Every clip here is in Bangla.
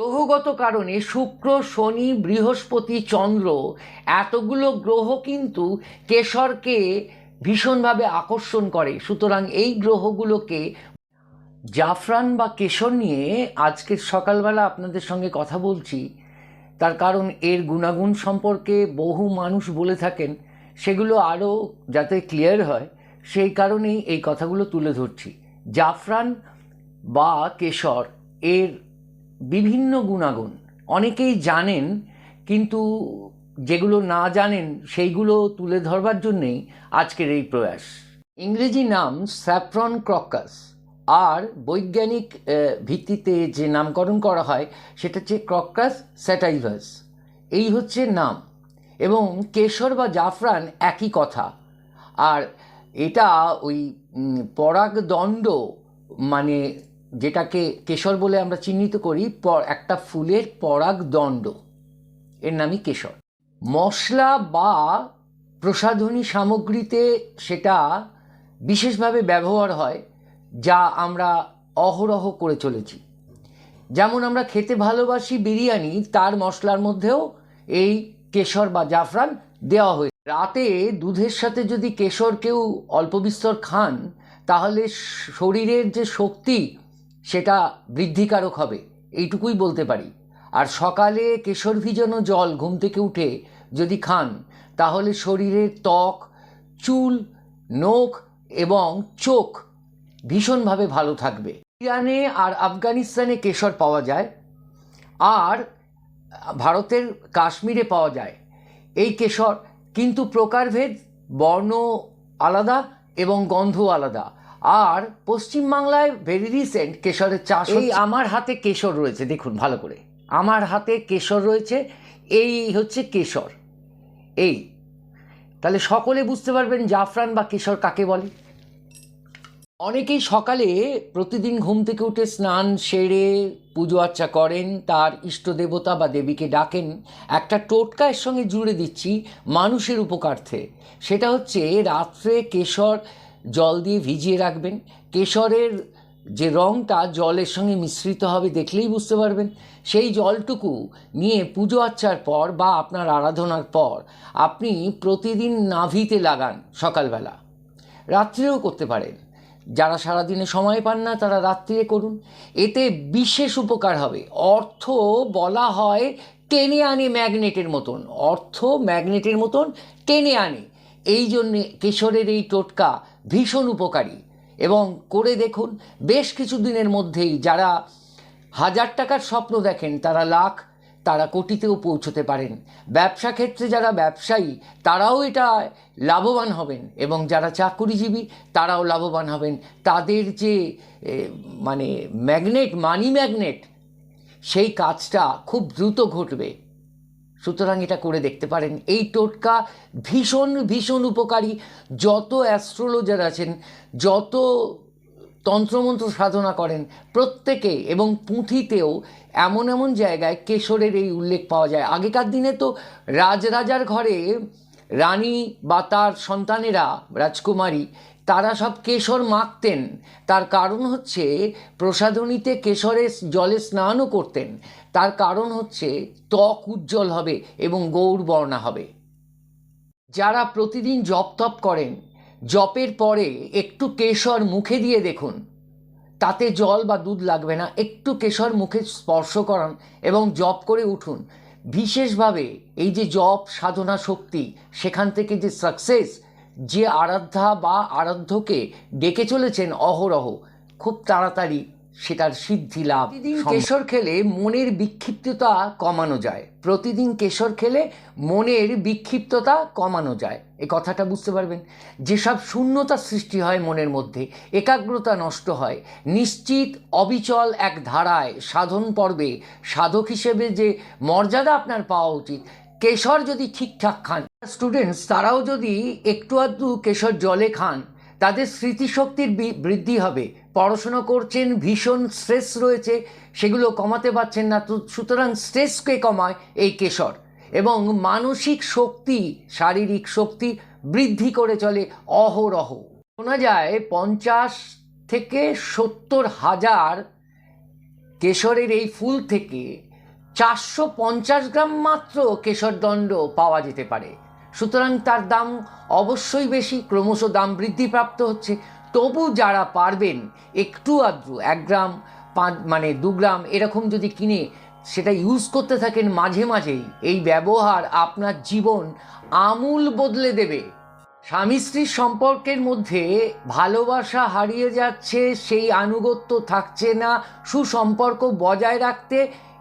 গ্রহগত কারণে শুক্র, শনি, বৃহস্পতি, চন্দ্র এতগুলো গ্রহ কিন্তু কেশরকে ভীষণভাবে আকর্ষণ করে। সুতরাং এই গ্রহগুলোকে জাফরান বা কেশর নিয়ে আজকের সকালবেলা আপনাদের সঙ্গে কথা বলছি। তার কারণ এর গুণাগুণ সম্পর্কে বহু মানুষ বলে থাকেন, সেগুলো আরও যাতে ক্লিয়ার হয়, সেই কারণেই এই কথাগুলো তুলে ধরছি। জাফরান বা কেশর এর বিভিন্ন গুণাগুণ। অনেকেই জানেন, কিন্তু যেগুলো না জানেন, সেইগুলো তুলে ধরবার জন্যেই আজকের এই প্রয়াস। ইংরেজি নাম স্যাফ্রন ক্রকাস। আর বৈজ্ঞানিক ভিত্তিতে যে নামকরণ করা হয়, সেটা হচ্ছে ক্রকাস স্যাটাইভাস। এই হচ্ছে নাম। এবং কেশর বা জাফরান একই কথা। আর এটা ওই পরাগদণ্ড মানে যেটাকে কেশর বলে আমরা চিহ্নিত করি একটা ফুলের পরাগদণ্ড এর নামই কেশর। মশলা বা প্রসাধনী সামগ্রীতে সেটা বিশেষভাবে ব্যবহার হয়, যা আমরা অহরহ করে চলেছি। যেমন আমরা খেতে ভালোবাসি বিরিয়ানি, তার মশলার মধ্যেও এই কেশর বা জাফরান দেওয়া হয়েছে রাতে দুধের সাথে যদি কেশর কেউ অল্প বিস্তর খান, তাহলে শরীরের যে শক্তি সেটা বৃদ্ধিকারক হবে, এইটুকুই বলতে পারি। আর সকালে কেশর ভিজানো জল ঘুম থেকে উঠে যদি খান, তাহলে শরীরের ত্বক, চুল, নখ এবং চোখ ভীষণভাবে ভালো থাকবে। ইরানে আর আফগানিস্তানে কেশর পাওয়া যায়, আর ভারতের কাশ্মীরে পাওয়া যায়। এই কেশর কিন্তু প্রকারভেদ, বর্ণ আলাদা এবং গন্ধ আলাদা। আর পশ্চিমবাংলায় ভেরি রিসেন্ট কেশরের চাষ এই আমার হাতে কেশর রয়েছে দেখুন ভালো করে। আমার হাতে কেশর রয়েছে এই হচ্ছে কেশর। এই তাহলে সকলে বুঝতে পারবেন জাফরান বা কেশর কাকে বলে। অনেকেই সকালে প্রতিদিন ঘুম থেকে উঠে স্নান সেরে পুজো আর্চা করেন তার ইষ্ট দেবতা বা দেবীকে ডাকেন। একটা টোটকা এর সঙ্গে জুড়ে দিচ্ছি মানুষের উপকার্থে সেটা হচ্ছে রাত্রে কেশর জল দিয়ে ভিজিয়ে রাখবেন। কেশরের যে রঙটা জলের সঙ্গে মিশ্রিত হবে দেখলেই বুঝতে পারবেন। সেই জলটুকু নিয়ে পুজো আর্চার পর বা আপনার আরাধনার পর আপনি প্রতিদিন নাভিতে লাগান সকালবেলা। রাত্রেও করতে পারেন। যারা সারাদিনে সময় পান না, তারা রাত্রিরে করুন। এতে বিশেষ উপকার হবে। অর্থ বলা হয় টেনে আনে ম্যাগনেটের মতন। অর্থ ম্যাগনেটের মতন টেনে আনে। এই জন্যে কেশরের এই টোটকা ভীষণ উপকারী। এবং করে দেখুন, বেশ কিছু দিনের মধ্যেই যারা হাজার টাকার স্বপ্ন দেখেন, তারা লাখ, তারা কোটিতেও পৌঁছতে পারেন। ব্যবসা ক্ষেত্রে যারা ব্যবসায়ী, তারাও এটা লাভবান হবেন এবং যারা চাকুরিজীবী, তারাও লাভবান হবেন। তাদের যে মানে ম্যাগনেট, মানি ম্যাগনেট, সেই কাজটা খুব দ্রুত ঘটবে। সুতরাং এটা করে দেখতে পারেন। এই টোটকা ভীষণ ভীষণ উপকারী। যত অ্যাস্ট্রোলজার আছেন, যত তন্ত্রমন্ত্র সাধনা করেন, প্রত্যেকে এবং পুঁথিতেও এমন এমন জায়গায় কেশরের এই উল্লেখ পাওয়া যায়। আগেকার দিনে তো রাজরাজার ঘরে রানী বা তার সন্তানেরা, রাজকুমারী তারা সব কেশর মাখতেন। তার কারণ হচ্ছে প্রসাধনীতে কেশরের জলে স্নানও করতেন। তার কারণ হচ্ছে ত্বক উজ্জ্বল হবে এবং গৌর গৌরবর্ণা হবে। যারা প্রতিদিন জপ তপ করেন, জপের পরে একটু কেশর মুখে দিয়ে দেখুন। তাতে জল বা দুধ লাগবে না, একটু কেশর মুখে স্পর্শ করান এবং জপ করে উঠুন। বিশেষভাবে এই যে জপ সাধনা শক্তি, সেখান থেকে যে সাকসেস যে আরাধ্যা বা আরাধ্যকে ডেকে চলেছেন অহরহ খুব তাড়াতাড়ি সেটার সিদ্ধি লাভ প্রতিদিন কেশর খেলে মনের বিক্ষিপ্ততা কমানো যায়। প্রতিদিন কেশর খেলে মনের বিক্ষিপ্ততা কমানো যায়। এই কথাটা বুঝতে পারবেন? যেসব শূন্যতা সৃষ্টি হয় মনের মধ্যে একাগ্রতা নষ্ট হয়। নিশ্চিত অবিচল এক ধারায় সাধন পর্বে সাধক হিসেবে যে মর্যাদা আপনার পাওয়া উচিত কেশর যদি ঠিকঠাক খান স্টুডেন্টস তারাও যদি একটু আধটু কেশর জলে খান, তাদের স্মৃতিশক্তির বৃদ্ধি হবে। পড়াশোনা করছেন, ভীষণ স্ট্রেস রয়েছে, সেগুলো কমাতে পারছেন না সুতরাং স্ট্রেসকে কমায় এই কেশর। এবং মানসিক শক্তি, শারীরিক শক্তি বৃদ্ধি করে চলে অহরহ। শোনা যায়, পঞ্চাশ থেকে সত্তর হাজার কেশরের এই ফুল থেকে চারশো পঞ্চাশ গ্রাম মাত্র কেশর দণ্ড পাওয়া যেতে পারে। সুতরাং তার দাম অবশ্যই বেশি, ক্রমশ দাম বৃদ্ধিপ্রাপ্ত হচ্ছে। তবু যারা পারবেন, একটু আদ্রু এক গ্রাম, পাঁচ মানে দু গ্রাম এরকম যদি কিনে, সেটা ইউজ করতে থাকেন মাঝে মাঝেই, এই ব্যবহার আপনার জীবন আমূল বদলে দেবে। স্বামী স্ত্রীর সম্পর্কের মধ্যে ভালোবাসা হারিয়ে যাচ্ছে, সেই আনুগত্য থাকছে না, সুসম্পর্ক বজায় রাখতে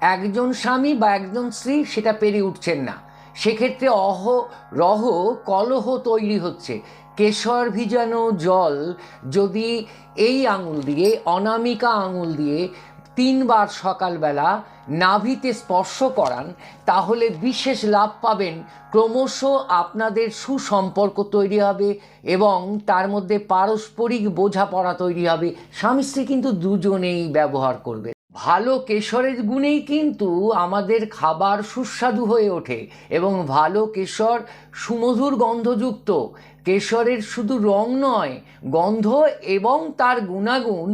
একজন স্বামী বা একজন স্ত্রী সেটা পেরে উঠছেন না। সেক্ষেত্রে অহ, রহ, কলহ তৈরি হচ্ছে। কেশর ভিজানো জল যদি এই আঙুল দিয়ে, অনামিকা আঙুল দিয়ে তিনবার সকালবেলা নাভিতে স্পর্শ করান, তাহলে বিশেষ লাভ পাবেন। ক্রমশ আপনাদের সুসম্পর্ক তৈরি হবে এবং তার মধ্যে পারস্পরিক বোঝাপড়া তৈরি হবে। স্বামী স্ত্রী কিন্তু দুজনেই ব্যবহার করবে। ভালো কেশরের গুণেই কিন্তু আমাদের খাবার সুস্বাদু হয়ে ওঠে এবং ভালো কেশর সুমধুর গন্ধযুক্ত। কেশরের শুধু রং নয়, গন্ধ এবং তার গুণাগুণ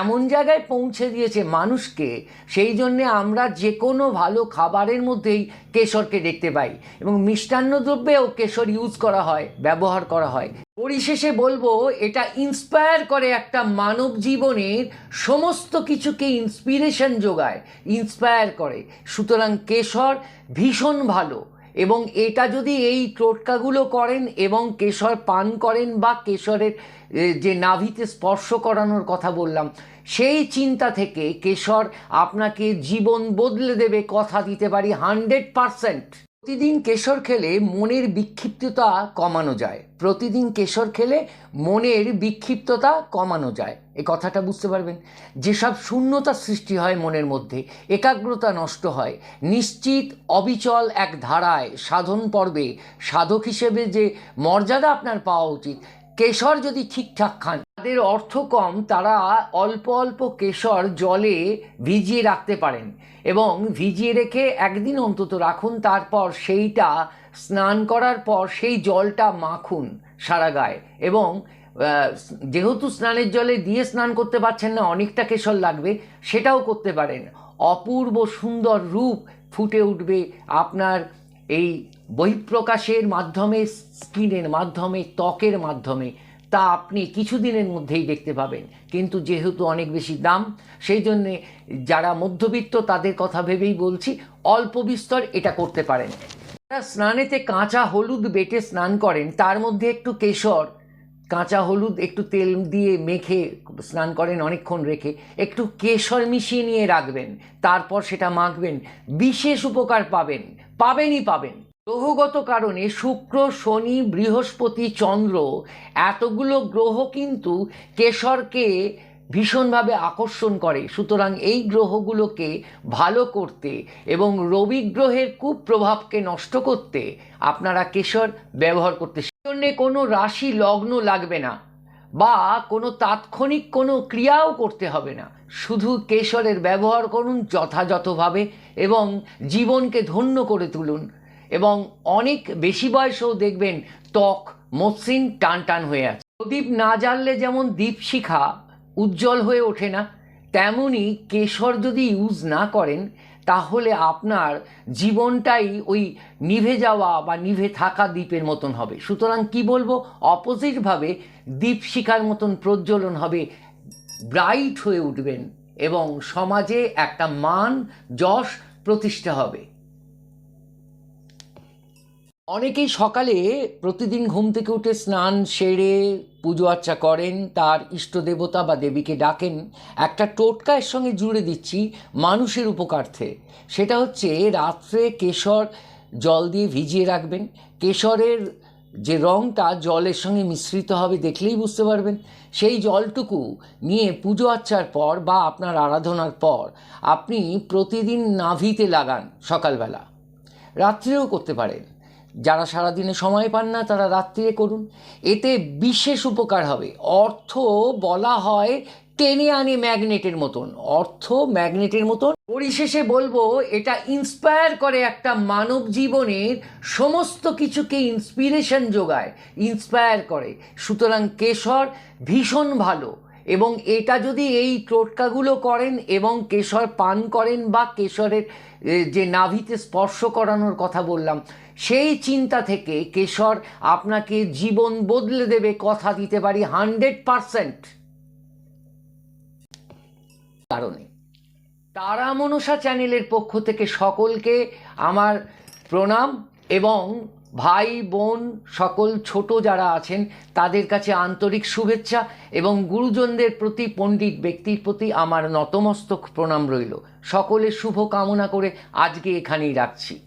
এমন জায়গায় পৌঁছে দিয়েছে মানুষকে, সেই জন্যে আমরা যে কোনো ভালো খাবারের মধ্যেই কেশরকে দেখতে পাই এবং মিষ্টান্ন দ্রব্যেও কেশর ইউজ করা হয়, ব্যবহার করা হয়। পরিশেষে বলব, এটা ইন্সপায়ার করে একটা মানব জীবনের সমস্ত কিছুকে ইন্সপিরেশন যোগায় ইন্সপায়ার করে। সুতরাং কেশর ভীষণ ভালো এবং এটা যদি এই টোটকাগুলো করেন এবং কেশর পান করেন বা কেশরের যে নাভিতে স্পর্শ করানোর কথা বললাম, সেই চিন্তা থেকে কেশর আপনাকে জীবন বদলে দেবে, কথা দিতে পারি হান্ড্রেড পারসেন্ট প্রতিদিন কেশর খেলে মনের বিক্ষিপ্ততা কমানো যায়। প্রতিদিন কেশর খেলে মনের বিক্ষিপ্ততা কমানো যায়। এই কথাটা বুঝতে পারবেন? যেসব শূন্যতা সৃষ্টি হয় মনের মধ্যে, একাগ্রতা নষ্ট হয়। নিশ্চিত, অবিচল এক ধারায় সাধন পর্বে সাধক হিসেবে যে মর্যাদা আপনার পাওয়া উচিত কেশর যদি ঠিকঠাক খান। তাদের অর্থ কম, তারা অল্প অল্প কেশর জলে ভিজিয়ে রাখতে পারেন এবং ভিজিয়ে রেখে একদিন অন্তত রাখুন, তারপর সেইটা স্নান করার পর সেই জলটা মাখুন সারা গায়ে এবং যেহেতু স্নানের জলে দিয়ে স্নান করতে পারছেন না, অনেকটা কেশর লাগবে, সেটাও করতে পারেন। অপূর্ব সুন্দর রূপ ফুটে উঠবে আপনার এই বহিঃপ্রকাশের মাধ্যমে স্কিনের মাধ্যমে, ত্বকের মাধ্যমে, তা আপনি কিছুদিনের মধ্যেই দেখতে পাবেন। কিন্তু যেহেতু অনেক বেশি দাম, সেই জন্যে যারা মধ্যবিত্ত, তাদের কথা ভেবেই বলছি, অল্প বিস্তর এটা করতে পারেন। যারা স্নানেতে কাঁচা হলুদ বেটে স্নান করেন, তার মধ্যে একটু কেশর, কাঁচা হলুদ, একটু তেল দিয়ে মেখে স্নান করেন অনেকক্ষণ রেখে, একটু কেশর মিশিয়ে নিয়ে রাখবেন। তারপর সেটা মাখবেন। বিশেষ উপকার পাবেন, পাবেনই পাবেন। গ্রহগত কারণে শুক্র, শনি, বৃহস্পতি, চন্দ্র এতগুলো গ্রহ কিন্তু কেশরকে ভীষণভাবে আকর্ষণ করে। সুতরাং এই গ্রহগুলোকে ভালো করতে এবং রবি গ্রহের কুপ্রভাবকে নষ্ট করতে আপনারা কেশর ব্যবহার করতে জন্যে কোনো রাশি লগ্ন লাগবে না বা কোনো তাৎক্ষণিক কোনো ক্রিয়াও করতে হবে না। শুধু কেশরের ব্যবহার করুন যথাযথভাবে এবং জীবনকে ধন্য করে তুলুন। এবং অনেক বেশি বয়সেও দেখবেন ত্বক, মসৃণ টান টান হয়ে আছে। প্রদীপ না জ্বাললে যেমন দীপশিখা উজ্জ্বল হয়ে ওঠে না, তেমনি কেশর যদি ইউজ না করেন, তাহলে আপনার জীবনটাই ওই নিভে যাওয়া বা নিভে থাকা দ্বীপের মতন হবে। সুতরাং কি বলব? অপোজিটভাবে দীপশিখার মতন প্রজ্বলন হবে ব্রাইট হয়ে উঠবেন এবং সমাজে একটা মান, যশ প্রতিষ্ঠা হবে। অনেকেই সকালে প্রতিদিন ঘুম থেকে উঠে স্নান সেরে পুজো আর্চা করেন, তার ইষ্ট দেবতা বা দেবীকে ডাকেন। একটা টোটকা এর সঙ্গে জুড়ে দিচ্ছি মানুষের উপকার্থে। সেটা হচ্ছে রাত্রে কেশর জল দিয়ে ভিজিয়ে রাখবেন। কেশরের যে রঙটা জলের সঙ্গে মিশ্রিত হবে দেখলেই বুঝতে পারবেন। সেই জলটুকু নিয়ে পুজো আর্চার পর বা আপনার আরাধনার পর আপনি প্রতিদিন নাভিতে লাগান সকালবেলা। রাত্রেও করতে পারেন। যারা সারাদিনে সময় পান না, তারা রাত্রিরে করুন। এতে বিশেষ উপকার হবে। অর্থ বলা হয় টেনে আনে ম্যাগনেটের মতন। অর্থ ম্যাগনেটের মতন। পরিশেষে বলব, এটা ইন্সপায়ার করে একটা মানব জীবনের সমস্ত কিছুকে ইন্সপিরেশন যোগায়। ইন্সপায়ার করে। সুতরাং কেশর ভীষণ ভালো। এবং এটা যদি এই টোটকাগুলো করেন এবং কেশর পান করেন বা কেশরের যে নাভিতে স্পর্শ করানোর কথা বললাম সেই চিন্তা থেকে কেশর আপনাকে জীবন বদলে দেবে, কথা দিতে পারি হান্ড্রেড পারসেন্ট। কারণে তারা মনসা চ্যানেলের পক্ষ থেকে সকলকে আমার প্রণাম এবং ভাই, বোন, সকল ছোট যারা আছেন, তাদের কাছে আন্তরিক শুভেচ্ছা এবং গুরুজনদের প্রতি, পণ্ডিত ব্যক্তির প্রতি আমার নতমস্তক প্রণাম রইল। সকলের শুভ কামনা করে আজকে এখানেই রাখছি।